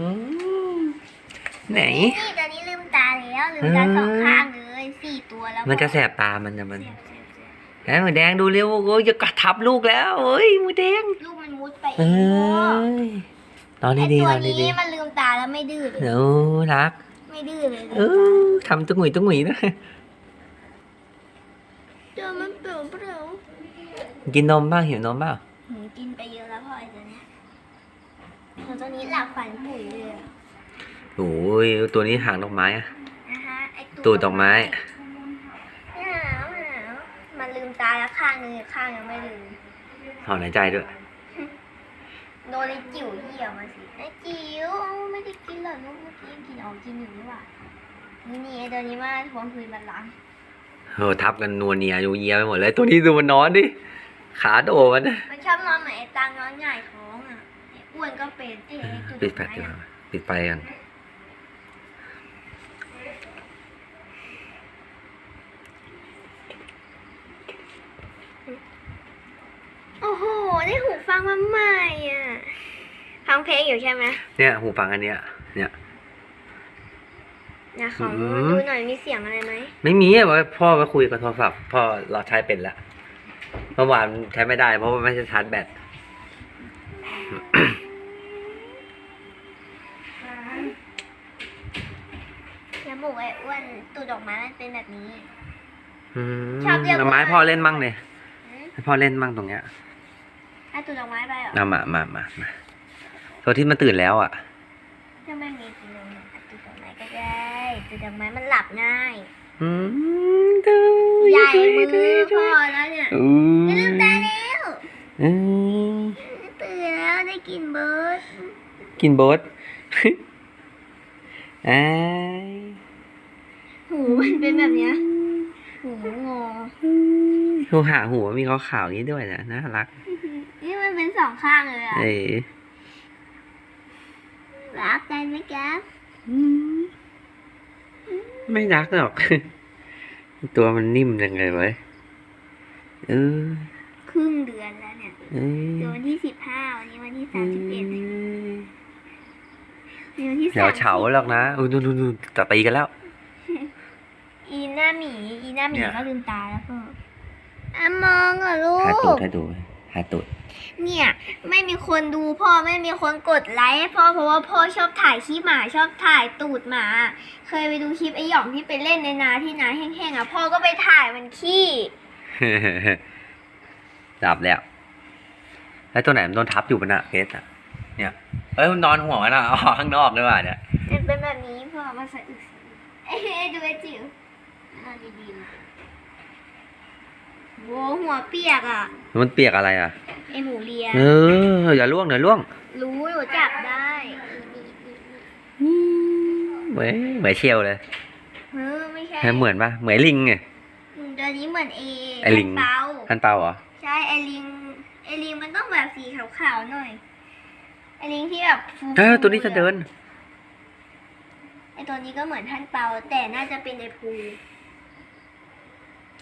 อืมไหน นี่ตอนนี้ลืมตาแล้วลืมตาสองข้างเลยสี่ตัวแล้วมันจะแสบตามันจะมันแสบแสบแสบไอ้หมูแดงดูเร็วโอ้ยจะกัดทับลูกแล้วเอ้ยหมูแดงลูกมันมุดไปเอเอ้งยนอนไอดีๆตันวอนนี้ดีมันลืมตาแล้วไม่ดื้อเลยๆเออรัก ไม่ดื้อเลยเออทำตุ้งหงุยตุ้งหงุยนะเดี๋ยวมันเปล่าเปล่ากินนมบ้างหิวนมบ้างหนูกินไปเยอะแล้วพ่อไอ้ตัวเนี้ย ตัวตัวนี้หลับฝันผุยเลยอะโอ้ยตัวนี้หางดอกไม้อะ นะคะไอตูดดอกไม้ หนาวหนาวมันลืมตาแล้วข้างนึงอีกข้างยังไม่ลืม ถอนหายใจด้วย โดนไอ้จิ๋วเหยี่ยวมาสิไอ้จิ๋วไม่ได้กินเหรอลูกเมื่อกี้ยังกินออกกินอยู่นี่หว่านี่นี่ไอ้ตัวนี้มาทวงคืนบัลลังก์เออทับกันนัวเนียดูเยียไปหมดเลย ตัวนี้ดูมันนอนดิ ขาโดมันนะมันชอบนอนเหมือนไอ้ตังนอนหงายท้อง อะไอ้อ้วนก็เป็นเอ้ยไอ้ตัวปิดแฟลชไม้ดีกอะว่าปิดไฟกันโอ้โห ได้หูฟังมาใหม่อะ ฟังเพลงอยู่ใช่ไหมเนี่ยหูฟังอันเนี้ย เนี่ย นะขออืม ดูหน่อยมีเสียงอะไรไหมไม่มีอะว่าพ่อไปคุยกับโทรศัพท์พ่อเราใช้เป็นแล้วเมื่อวานใช้ไม่ได้เพราะว่าไม่ใช่ชาร์จแบต ตูดดอกไม้มันเป็นแบบนี้ อืมชอบเรียกว่า เอาไม้พ่อเล่นมั่งเนี่ยอืมให้พ่อเล่นมั่งตรงเนี้ยให้ตูดดอกไม้ไปเหรอเอามามามามาตัวที่มันตื่นแล้วอะ ถ้าไม่มีจริงเลยเนี่ยตูดดอกไม้ก็ได้ตูดดอกไม้มันหลับง่าย อืมดูใหญ่ดูมือดูพ่ดูอแล้วเนี่ยอืจะลืมตามแล้วอืมตื่นแล้วได้กินเบิร์ดกินโบ๊ทไอ้ หูมันเป็นแบบเนี้ยหูงอหูหาหัวมีขาวๆอย่างนี้ด้วยนะน่ารัก นี่มันเป็นสองข้างเลยอะเอ้ยรักใจไหมแก๊ปไม่รักหรอก ตัวมันนิ่มจังเลยเว้ยเออครึ่งเดือนแล้วเนี่ยเอ้ยเดี๋ยววันที่สิบห้าวันนี้วันที่สามสิบเอ็ดวันที่เดี๋ยวสามเฉาหรอกนะอุ้ยดูดูดูจะตีกันแล้ว อีหน้าหมีอีหน้าหมีเนี่ย ก็ลืมตาแล้วก็อะมองเหรอลูหาตูดก ให้ดูหาตูดเนี่ย ไม่มีคนดูพ่อไม่มีคนกดไลค์ให้พ่อเพราะว่าพ่อชอบถ่ายคลิปหมาชอบถ่ายตูดหมา เคยไปดูคลิปไอหยองที่ไปเล่นในนาที่นาแห้งๆอะพ่อก็ไปถ่ายมันขี้ดับแล้วแล้วตัวไหนมันโดนทับอยู่ปะน่ะเพชรอะเนี่ยเอ้ยมันนอนหัวมันอะเอาออกข้างนอกด้วยว่ะเนี่ยมันเป็นแบบนี้พ่อมาใส่อึกเอ้ยดูไอ้จิ๋ว นอนดีๆเลยโว้หัวเปียกอะ มันเปียกอะไรอะ ไอหมูเลีย เออ อย่าล่วงเดี๋ยวล่วงรู้หนูจับได้เหมือนเหมือนเชียวเลยเออไม่ใช่เหมือนปะเหมือนลิงไงอืมตัวนี้เหมือนเอไอ้ลิงเปาท่านเปาเหรอ ใช่ไอลิงไอลิงมันต้องแบบสีขาวๆหน่อย ไอลิงที่แบบฟูๆเออตัวนี้จะเดิน ไอตัวนี้ก็เหมือนท่านเปาแต่น่าจะเป็นไอภู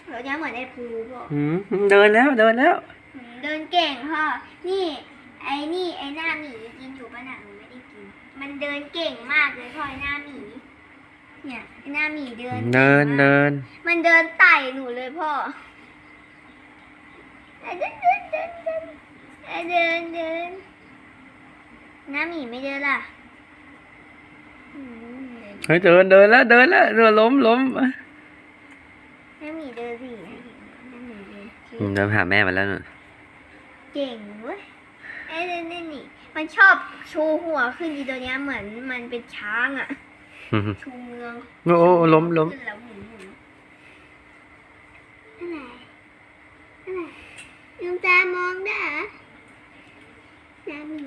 ตัวนี้เหมือนไอภูบอกอืมเดินแล้วเดินแล้วอืมเดินเก่งพ่อ นี่ ไอ้นี่ไอ้หน้าหมีกินอยู่ปะหนังหนูไม่ได้กิน มันเดินเก่งมากเลยพ่อไอ้หน้าหมี เนี่ยไอ้หน้าหมีเดินเดินก่งมากเดิน มันเดินไต่หนูเลยพ่อไอ้เดินเดินเดินเดินไอ้เดินเดินหน้าหมีไม่เดินล่ะอืมเฮ้ยเดินเดินแล้วเดินแล้วเดินล้มล้ม หน้าหมีเดินสิหน้าหมีเดินอืมเดินหาแม่มันแล้วน่ะเก่งเว้ยไอ้นี่นี่นี่มันชอบชูหัวขึ้นอีตัวเนี้ยเหมือนมันเป็นช้างอะชูเมืองโอ้โอ้ล้มล้มขึ้นแล้วหมุนหมุนอะไรอะไรลืมตามองได้เหรอน้าหมี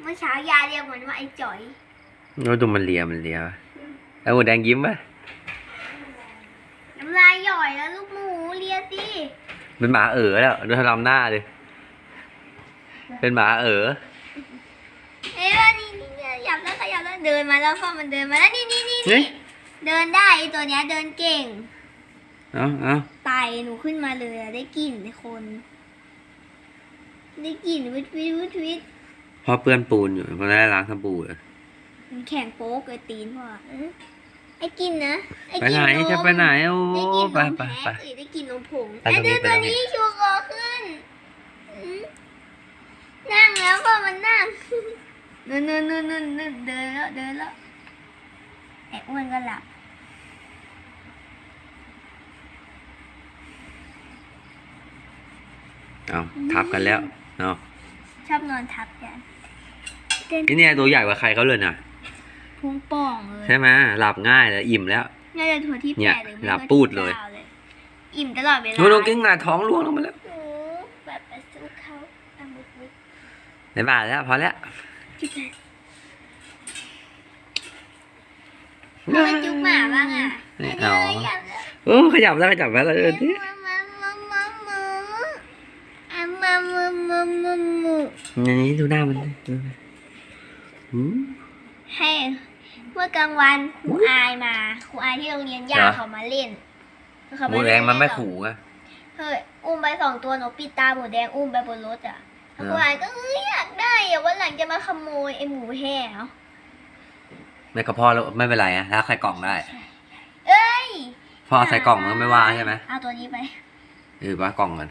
เมื่อเช้ายาเรียกมันว่าไอ้จ๋อยแล้วดูมันเลียมันเลียแล้วหมูแดงยิ้มปะน้ำลายหย่ อยแล้วลูกหมูเลียสิเป็นหมาเอ๋อแล้วดูทำหน้าดิเป็นหมาเอ๋อเอ้ยว่านี่นี่เนี่ยหยับแล้วขยับแล้วเดินมาแล้วพ่อมันเดินมาแล้วนี่นี่นี่นี่นี่เดินได้ไอ้ตัวเนี้ยเดินเก่งเอาเอาไต่หนูขึ้นมาเลยอะได้กลิ่นคน ได้กลิ่นวิทวิทวิทวิทพ่อเปื้อนปูนอยู่เพราะได้ล้างสบู่เลยมันแข็งโป๊กเลยตีนพ่อเออ ไอ้กินนะไอ้ไปกินไหนนมจะไปไหนโอ้ได้กินนไปมไปแพ้ไปเอ้ยได้กินนมผงไปไอ้ตรงนี้เดือไปตรงนี้ตัวนี้ชูคอขึ้นอืมนั่งแล้วพ่อมันนั่งนู่นนู่นนู่นนู่นนู่นเดินแล้วเดินแล้วไอ้อ้วนก็หลับเอาทับกันแล้วเนาะชอบนอนทับกันเดินนี่เนี่ยตัวใหญ่กว่าใครเขาเลยน่ะ พุงป่องเลยใช่ไหมหลับง่ายเลยอิ่มแล้ว น่าจะถั่วที่เนี่แปยดหรือหไม่ลับก็ปูดที่เลย ก้าอิ่มตลอดเวลาโนโนกิ้งหน้าท้องร่วงลงมาแล้วหนูแบบไปสู้เขาอามุดมุดในบ้านแล้วพอแล้วจุ๊บเลยทำไมจุ๊บหมาบ้างอะไม่เดี๋เอายวอยากจะโอ้ขยับแล้วขยับแล้วเออดิมามามามามาอะมามามามามา นี่ดูหน้ามันดิดูหน้าหืม ให้ เมื่อกลางวันครูอายมาครูอายที่โรงเรียนย่าเหรอ เขามาเล่นเขาหมูแดงมันไม่ขู่ไงเฮ้ยอุ้มไปสองตัวหนูปิดตาหมูแดงอุ้มไปบนรถอะเหรอครูอายก็เอ้ยอยากได้อะวันหลังจะมาขโมยไอหมูแห่เหรอไม่ก็พ่อแล้วไม่เป็นไรอะถ้าใส่กล่องได้ เอ้ยพ่อใส่กล่องมันก็ไม่ว่าใช่ไหมเอาตัวนี้ไป เออว่ากล่องกัน